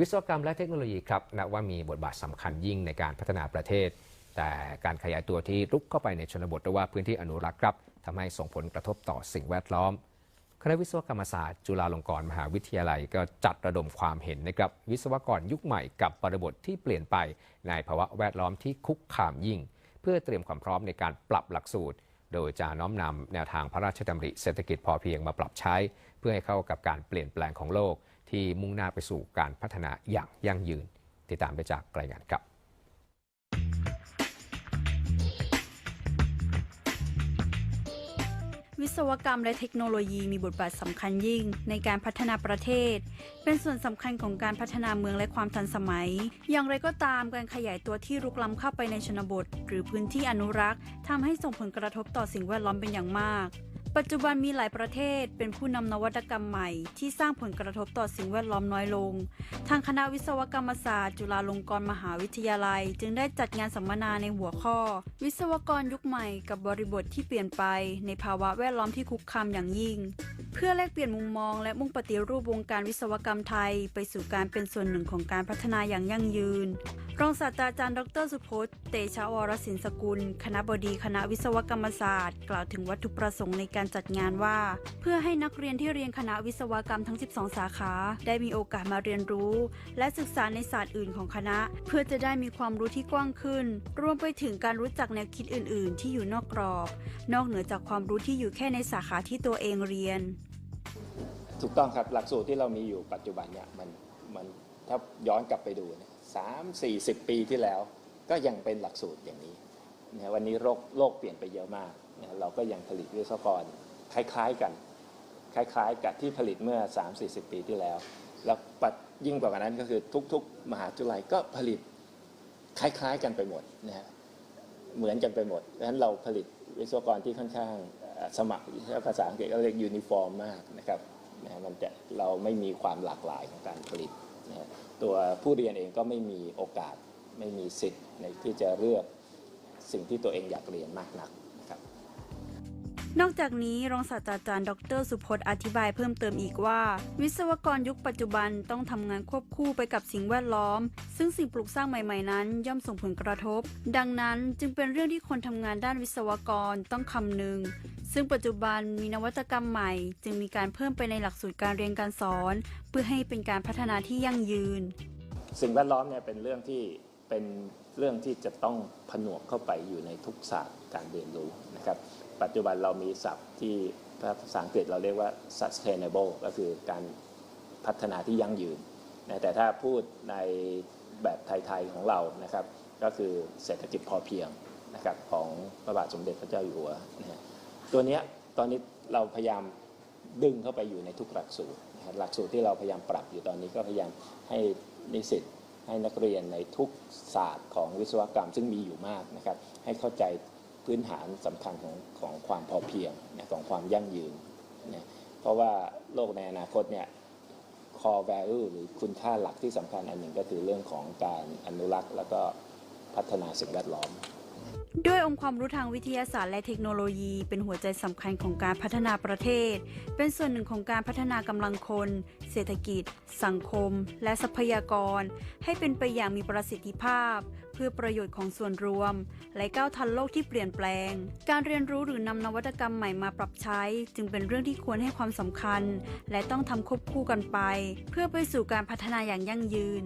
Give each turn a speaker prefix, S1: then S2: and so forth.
S1: วิศวกรรมและเทคโนโลยีครับนับว่ามีบทบาทสำคัญยิ่งในการพัฒนาประเทศ แต่การขยายตัวที่รุกเข้าไปในชนบทหรือว่าพื้นที่อนุรักษ์ครับทำให้ส่งผลกระทบต่อสิ่งแวดล้อมคณะวิศวกรรมศาสตร์จุฬาลงกรณ์มหาวิทยาลัยก็จัดระดมความเห็นนะครับวิศวกรยุคใหม่กับบริบทที่เปลี่ยนไป ในภาวะแวดล้อมที่คุกคามยิ่ง เพื่อเตรียมความพร้อมในการปรับหลักสูตร โดยจะน้อมนำแนวทางพระราชดำริเศรษฐกิจพอเพียงมาปรับใช้ เพื่อให้เข้ากับการเปลี่ยนแปลงของโลก ที่มุ่งหน้าไปสู่การพัฒนาอย่างยั่งยืน ติดตามได้จากรายงานครับ
S2: วิศวกรรมและเทคโนโลยีมีบทบาทสำคัญยิ่งในการพัฒนาประเทศ เป็นส่วนสำคัญของการพัฒนาเมืองและความทันสมัย อย่างไรก็ตามการขยายตัวที่รุกล้ำเข้าไปในชนบท หรือพื้นที่อนุรักษ์ทำให้ส่งผลกระทบต่อสิ่งแวดล้อมเป็นอย่างมาก ปัจจุบันมีหลายประเทศเป็นผู้นำนวัตกรรมใหม่ที่สร้างผลกระทบต่อสิ่งแวดล้อมน้อยลง ทางคณะวิศวกรรมศาสตร์จุฬาลงกรณ์มหาวิทยาลัย จึงได้จัดงานสัมมนาในหัวข้อ วิศวกรยุคใหม่กับบริบทที่เปลี่ยนไป ในภาวะแวดล้อมที่คุกคามอย่างยิ่ง เพื่อแลกเปลี่ยนมุมมองและมุ่งปฏิรูปวงการวิศวกรรมไทย ไปสู่การเป็นส่วนหนึ่งของการพัฒนาอย่างยั่งยืน รองศาสตราจารย์ ดร สุพจน์ เตชะวรศินสกุล คณะบดีคณะวิศวกรรมศาสตร์ กล่าวถึงวัตถุประสงค์ในการจัดงานว่า เพื่อให้นักเรียนที่เรียนคณะวิศวกรรมทั้ง 12 สาขา ได้มีโอกาสมาเรียนรู้ และศึกษาในศาสตร์อื่นของคณะ เพื่อจะได้มีความรู้ที่กว้างขึ้น รวมไปถึงการรู้จักแนวคิดอื่น ๆ ที่อยู่นอกกรอบ นอกเหนือจากความรู้ที่อยู่แค่ในสาขาที่ตัวเองเรียน
S3: ถูกต้องครับหลักสูตรที่เรามีอยู่ปัจจุบันเนี่ยมันมันถ้าย้อนกลับไปดูเนี่ย สามสี่สิบปีที่แล้ว ก็ยังเป็นหลักสูตรอย่างนี้นะวันนี้โลกโลกเปลี่ยนไปเยอะมากนะเราก็ยังผลิตวิศวกรคล้ายๆกัน คล้ายๆ กับที่ผลิตเมื่อ 3 4 0 ปีที่แล้ว แล้วปัดยิ่งกว่านั้นก็คือทุกๆ มหาวิทยาลัยก็ผลิตคล้ายๆกันไปหมดนะฮะเหมือนกันไปหมดดังนั้นเราผลิตวิศวกรที่ค่อนข้างสมัครภาษาอังกฤษก็เรียกยูนิฟอร์มมากนะครับนะมันจะเราไม่มีความหลากหลายของการผลิต ตัวผู้เรียนเองก็ไม่มีโอกาสไม่มีสิทธิ์ในที่จะเลือกสิ่งที่ตัวเองอยากเรียนมากนัก น
S2: อกจากนี้รองศาสตราจารย์ดร สุพจน์อธิบายเพิ่มเติมอีกว่า วิศวกรยุคปัจจุบันต้องทำงานควบคู่ไปกับสิ่งแวดล้อม ซึ่งสิ่งปลูกสร้างใหม่ๆนั้น ย่อมส่งผลกระทบ ดังนั้นจึงเป็นเรื่องที่คนทำงานด้านวิศวกรต้องคำนึง ซึ่งปัจจุบันมีนวัตกรรมใหม่ จึงมีการเพิ่มไปในหลักสูตรการเรียนการสอน เพื่อให้เป็นการพัฒนาที่ยั่งยืน
S3: สิ่งแวดล้อมเนี่ยเป็นเรื่องที่ เป็นเรื่องที่จะต้องผนวกเข้าไปอยู่ในทุกศาสตร์การเรียนรู้นะครับ ปัจจุบันเรามีศัพท์ที่ภาษาอังกฤษเราเรียกว่า sustainable ก็คือการพัฒนาที่ยั่งยืนนะแต่ถ้าพูดในแบบไทย ๆ ของเรานะครับ ก็คือเศรษฐกิจพอเพียงนะครับของพระบาทสมเด็จพระเจ้าอยู่หัวนะตัวนี้ตอนนี้เราพยายามดึงเข้าไปอยู่ในทุกหลักสูตรหลักสูตรที่เราพยายามปรับอยู่ตอนนี้ก็พยายามให้นิสิต ให้นักเรียนในทุกศาสตร์ของวิศวกรรมซึ่งมีอยู่มากนะครับ ให้เข้าใจพื้นฐานสำคัญของของความพอเพียงนะของความยั่งยืนนะเพราะว่าโลกในอนาคตเนี่ย core value หรือคุณค่าหลักที่สำคัญอันหนึ่งก็คือเรื่องของการอนุรักษ์ แล้วก็พัฒนาสิ่งแวดล้อม
S2: ด้วยองค์ความรู้ทางวิทยาศาสตร์และเทคโนโลยีเป็นหัวใจสำคัญของการพัฒนาประเทศ เป็นส่วนหนึ่งของการพัฒนากำลังคน เศรษฐกิจ สังคม และทรัพยากร ให้เป็นไปอย่างมีประสิทธิภาพ เพื่อประโยชน์ของส่วนรวม และก้าวทันโลกที่เปลี่ยนแปลง การเรียนรู้หรือนำนวัตกรรมใหม่มาปรับใช้ จึงเป็นเรื่องที่ควรให้ความสำคัญ และต้องทำควบคู่กันไป เพื่อไปสู่การพัฒนาอย่างยั่งยืน